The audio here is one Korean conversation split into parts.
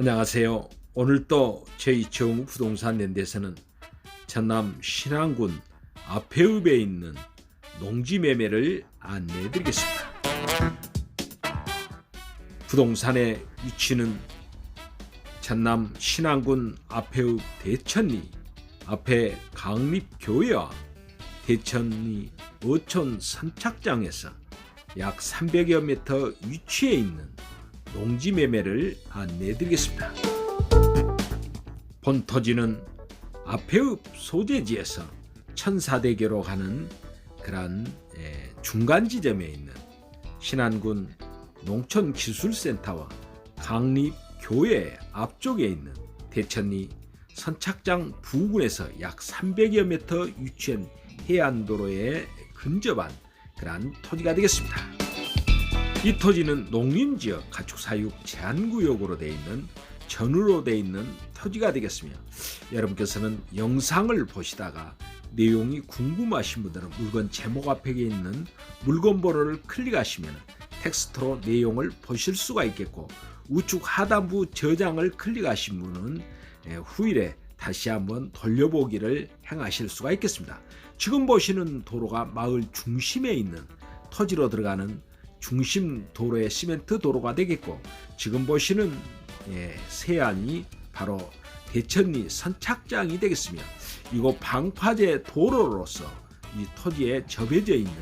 안녕하세요. 오늘 또 저희 정우 부동산 랜드에서는 전남 신안군 아페읍에 있는 농지 매매를 안내해 드리겠습니다. 부동산의 위치는 전남 신안군 아페읍 대천리 앞에 강립교회와 대천리 어촌 선착장에서 약 300여 미터 위치해 있는 농지 매매를 안내해 드리겠습니다. 본 토지는 앞에읍 소재지에서 천사대교로 가는 그런 예, 중간 지점에 있는 신안군 농촌기술센터와 강립교회 앞쪽에 있는 대천리 선착장 부근에서 약 300여 미터 위치한 해안도로에 근접한 그러한 토지가 되겠습니다. 이 토지는 농림지역 가축사육 제한구역으로 되어 있는 전으로 되어 있는 토지가 되겠으며 여러분께서는 영상을 보시다가 내용이 궁금하신 분들은 물건 제목 앞에 있는 물건 번호를 클릭하시면 텍스트로 내용을 보실 수가 있겠고 우측 하단부 저장을 클릭하신 분은 예, 후일에 다시 한번 돌려보기를 행하실 수가 있겠습니다. 지금 보시는 도로가 마을 중심에 있는 토지로 들어가는 중심 도로의 시멘트 도로가 되겠고 지금 보시는 예, 세안이 바로 대천리 선착장이 되겠으며 이곳 방파제 도로로서 이 토지에 접해져 있는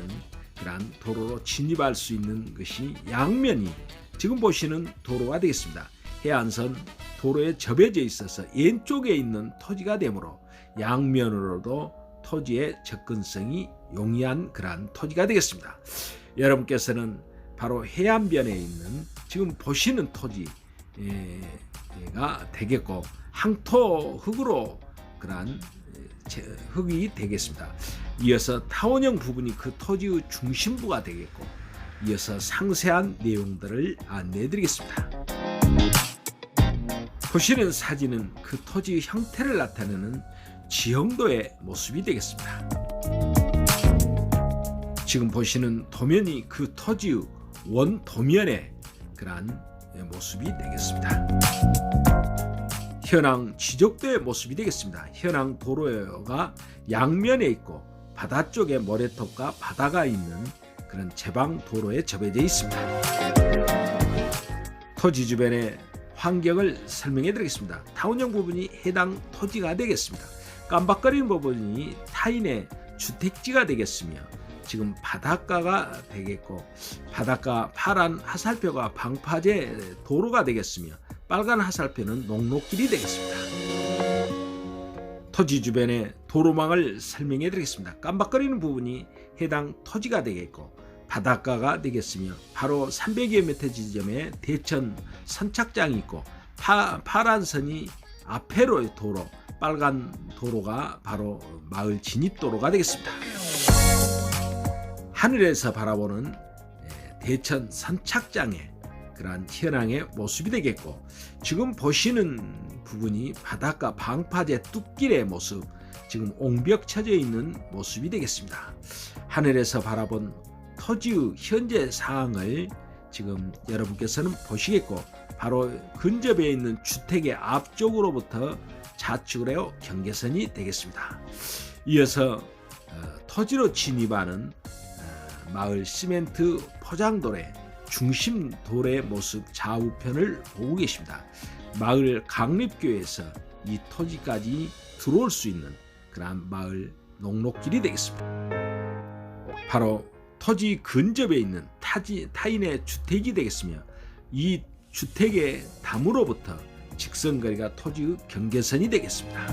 그러한 도로로 진입할 수 있는 것이 양면이 지금 보시는 도로가 되겠습니다. 해안선 도로에 접해져 있어서 왼쪽에 있는 토지가 되므로 양면으로도 토지의 접근성이 용이한 그러한 토지가 되겠습니다. 여러분께서는 바로 해안변에 있는 지금 보시는 토지가 되겠고 항토 흙으로 그러한 흙이 되겠습니다. 이어서 타원형 부분이 그 토지의 중심부가 되겠고 이어서 상세한 내용들을 안내해 드리겠습니다. 보시는 사진은 그 토지의 형태를 나타내는 지형도의 모습이 되겠습니다. 지금 보시는 도면이 그 토지의 원 도면의 그러한 모습이 되겠습니다. 현황 지적도의 모습이 되겠습니다. 현황 도로가 양면에 있고 바다 쪽에 모래톱과 바다가 있는 그런 제방 도로에 접해져 있습니다. 토지 주변의 환경을 설명해 드리겠습니다. 타운형 부분이 해당 토지가 되겠습니다. 깜박거리는 부분이 타인의 주택지가 되겠으며 지금 바닷가가 되겠고 바닷가 파란 하살표가 방파제 도로가 되겠으며 빨간 하살표는 농로길이 되겠습니다. 토지 주변의 도로망을 설명해 드리겠습니다. 깜박거리는 부분이 해당 토지가 되겠고 바닷가가 되겠으며 바로 300여 미터 지점에 대천 선착장이 있고 파, 파란 선이 앞에로의 도로 빨간 도로가 바로 마을 진입도로가 되겠습니다. 하늘에서 바라보는 대천 선착장의 그러한 현황의 모습이 되겠고 지금 보시는 부분이 바닷가 방파제 뚝길의 모습 지금 옹벽 쳐져 있는 모습이 되겠습니다. 하늘에서 바라본 토지의 현재 상황을 지금 여러분께서는 보시겠고 바로 근접에 있는 주택의 앞쪽으로부터 좌측으로 요 경계선이 되겠습니다. 이어서 어, 토지로 진입하는 어, 마을 시멘트 포장도로의 중심 도로의 모습 좌우편을 보고 계십니다. 마을 강립교에서 이 토지까지 들어올 수 있는 그러한 마을 농록길이 되겠습니다. 바로 토지 근접에 있는 타지, 타인의 주택이 되겠으며 이 주택의 담으로부터 직선거리가 토지의 경계선이 되겠습니다.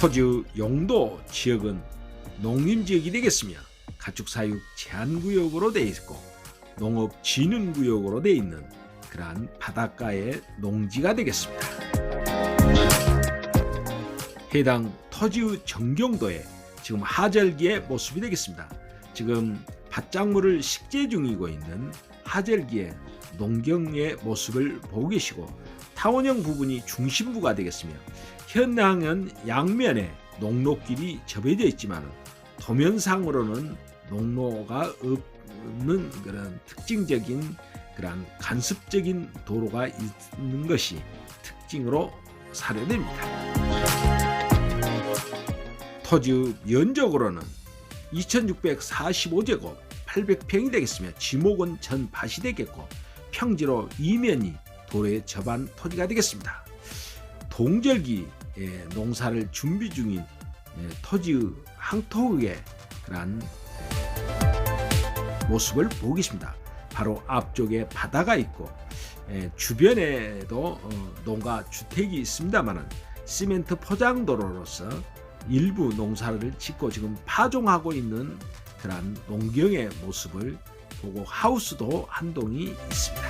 토지의 용도 지역은 농림지역이 되겠으며 가축사육 제한구역으로 되어 있고 농업진흥구역으로 되어 있는 그러한 바닷가의 농지가 되겠습니다. 해당 토지의 정경도에 지금 하절기의 모습이 되겠습니다. 지금 밭작물을 식재 중이고 있는 하절기의 농경의 모습을 보고 계시고 타원형 부분이 중심부가 되겠으며 현황은 양면에 농로길이 접해져 있지만 도면상으로는 농로가 없는 그런 특징적인 그러한 간섭적인 도로가 있는 것이 특징으로 사례됩니다. 토지 면적으로는 2645제곱 800평이 되겠으며 지목은 전 밭이 되겠고 평지로 이면이 도로의 저반 토지가 되겠습니다. 동절기 예, 농사를 준비 중인 예, 토지의 항토의 그러한 예, 모습을 보고 계십니다. 바로 앞쪽에 바다가 있고 예, 주변에도 어, 농가 주택이 있습니다만은 시멘트 포장 도로로서 일부 농사를 짓고 지금 파종하고 있는 그러한 농경의 모습을 보고 하우스도 한 동이 있습니다.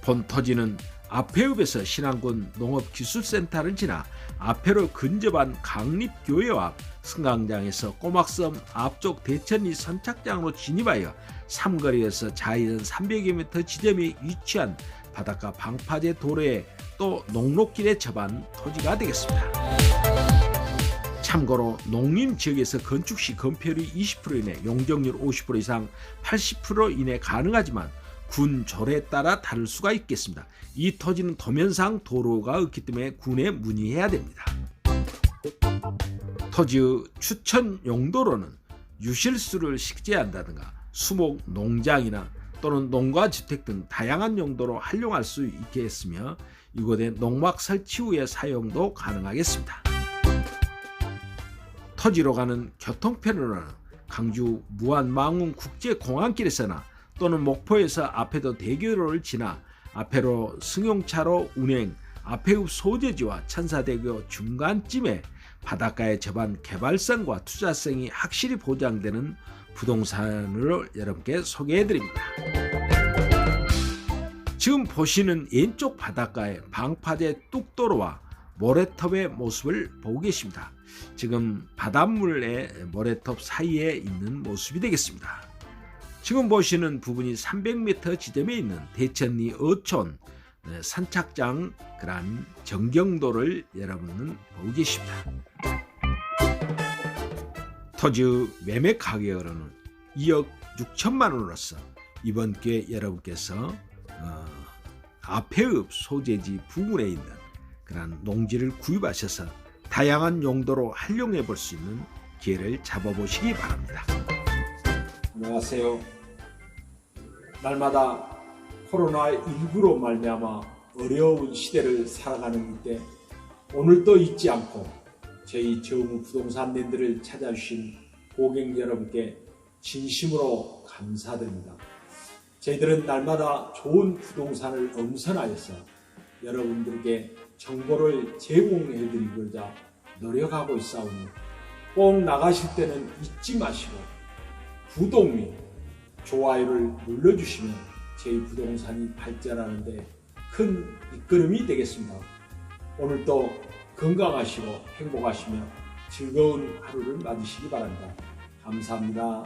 본 토지는 아페읍에서 신안군 농업기술센터를 지나 아페로 근접한 강립교회 앞 승강장에서 꼬막섬 앞쪽 대천리 선착장으로 진입하여 삼거리에서 300여 미터 지점에 위치한 바닷가 방파제 도로에 또 농록길에 접한 토지가 되겠습니다. 참고로 농림 지역에서 건축 시 건폐율이 20% 이내, 용적률 50% 이상 80% 이내 가능하지만 군 조례에 따라 다를 수가 있겠습니다. 이 토지는 도면상 도로가 없기 때문에 군에 문의해야 됩니다. 토지의 추천 용도로는 유실수를 식재한다든가 수목 농장이나 또는 농가 주택 등 다양한 용도로 활용할 수 있게 했으며 이곳에 농막 설치 후에 사용도 가능하겠습니다. 토지로 가는 교통편으로는 강주 무안망운 국제공항길에서나 또는 목포에서 앞에도 대교로를 지나 앞에로 승용차로 운행 앞에읍 소재지와 천사대교 중간쯤에 바닷가에 접한 개발성과 투자성이 확실히 보장되는 부동산을 여러분께 소개해 드립니다. 지금 보시는 왼쪽 바닷가에 방파제 뚝도로와 모래톱의 모습을 보고 계십니다. 지금 바닷물의 모래톱 사이에 있는 모습이 되겠습니다. 지금 보시는 부분이 300m 지점에 있는 대천리 어촌 네, 산착장 그란 정경도를 여러분은 보고 계십니다. 토지 매매 가격으로는 2억 6천만 원으로서 이번 기회에 여러분께서 어, 아페읍 소재지 부근에 있는 그런 농지를 구입하셔서 다양한 용도로 활용해 볼 수 있는 기회를 잡아보시기 바랍니다. 안녕하세요. 날마다 코로나19로 말미암아 어려운 시대를 살아가는 이때 오늘도 잊지 않고 저희 정우 부동산 랜드를 찾아주신 고객 여러분께 진심으로 감사드립니다. 저희들은 날마다 좋은 부동산을 엄선하여서 여러분들에게 정보를 제공해드리고자 노력하고 있사오니 꼭 나가실 때는 잊지 마시고 및 좋아요를 눌러주시면 저희 부동산이 발전하는데 큰 이끌음이 되겠습니다. 오늘도 건강하시고 행복하시며 즐거운 하루를 맞으시기 바랍니다. 감사합니다.